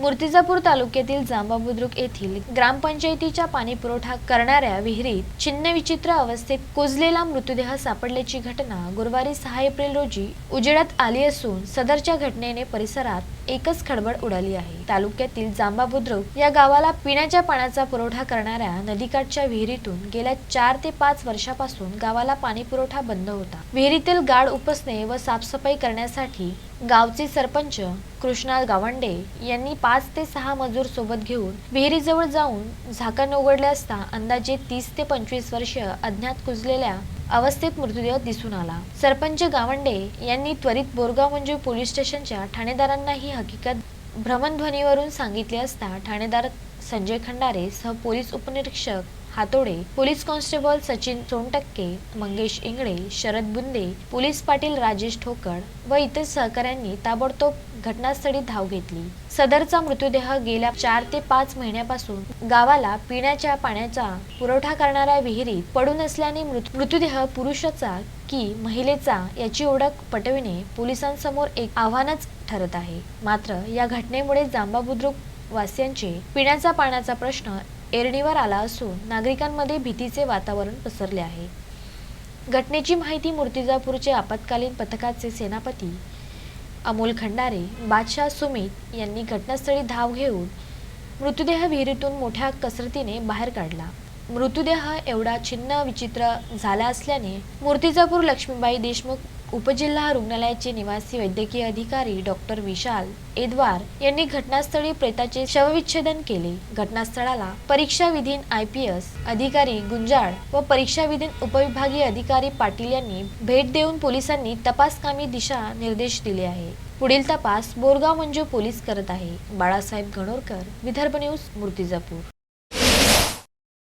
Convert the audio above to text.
मूर्तिजापूर तालुक्यातील जांबा बुद्रुक येथील ग्रामपंचायतीच्या पाणी पुरवठा करणाऱ्या विहिरीत छिन्नविचित्र अवस्थेत कुजलेला मृतदेह सापडल्याची घटना गुरुवारी सहा एप्रिल रोजी उजेडात आली असून सदरच्या घटनेने परिसरात एकच खळबळ उडाली आहे. तालुक्यातील जांबा बुद्रुक या गावाला पिण्याच्या पाण्याचा पुरवठा करणाऱ्या नदीकाठच्या विहिरीतून गेल्या चार ते पाच वर्षापासून गावाला पाणी पुरवठा बंद होता. विहिरीतील गाड उपसणे व साफसफाई करण्यासाठी गावचे सरपंच कृष्णा गावंडे यांनी पाच ते सहा मजूर सोबत घेऊन विहिरीजवळ जाऊन झाकण उघडले असता अंदाजे तीस ते पंचवीस वर्ष अज्ञात कुजलेल्या अवस्थेत मृतदेह दिसून आला. सरपंच गावंडे यांनी त्वरित बोरगाव म्हणजे पोलीस स्टेशनच्या ठाणेदारांना ही हकीकत भ्रमणध्वनीवरून सांगितले असता ठाणेदार संजय खंडारे सह पोलीस उपनिरीक्षक Hatode police constable Sachin Sontakke Mangesh Ingale Sharad Bunde police Patil Rajesh ठोकड व इतर सहकाऱ्यांनी ताबडतोब घटनास्थळी धाव घेतली. सदरचा मृतदेह गेल्या चार ते पाच महिन्यापासून गावाला पिण्याच्या पाण्याचा पुरवठा करणाऱ्या विहिरीत पडून असल्याने मृतदेह पुरुषाचा की महिलेचा याची ओळख पटविणे पोलिसांसमोर एक आव्हानच ठरत आहे. मात्र या घटनेमुळे जांबा बुद्रुक वासियांचे पिण्याचा पाण्याचा प्रश्न एरणीवर आला असून नागरिकांमध्ये भीतीचे वातावरण पसरले आहे. घटनेची माहिती मूर्तिजापूरचे आपत्कालीन पथकाचे सेनापती अमोल खंडारे बादशाह सुमित यांनी घटनास्थळी धाव घेऊन मृतदेह विहिरीतून मोठ्या कसरतीने बाहेर काढला. मृतदेह एवढा छिन्न विचित्र झाला असल्याने मूर्तिजापूर लक्ष्मीबाई देशमुख उपजिल्हा रुग्णालयाचे निवासी वैद्यकीय अधिकारी डॉक्टर विशाल एदवार यांनी घटनास्थळी प्रेताचे शवविच्छेदन केले. घटनास्थळाला परीक्षा विधीन आय पी एस अधिकारी गुंजाळ व परीक्षा विधीन उपविभागीय अधिकारी पाटील यांनी भेट देऊन पोलिसांनी तपासकामी दिशा निर्देश दिले आहे. पुढील तपास बोरगाव मंजू पोलीस करत आहे. बाळासाहेब गणोरकर विदर्भ न्यूज मूर्तिजापूर.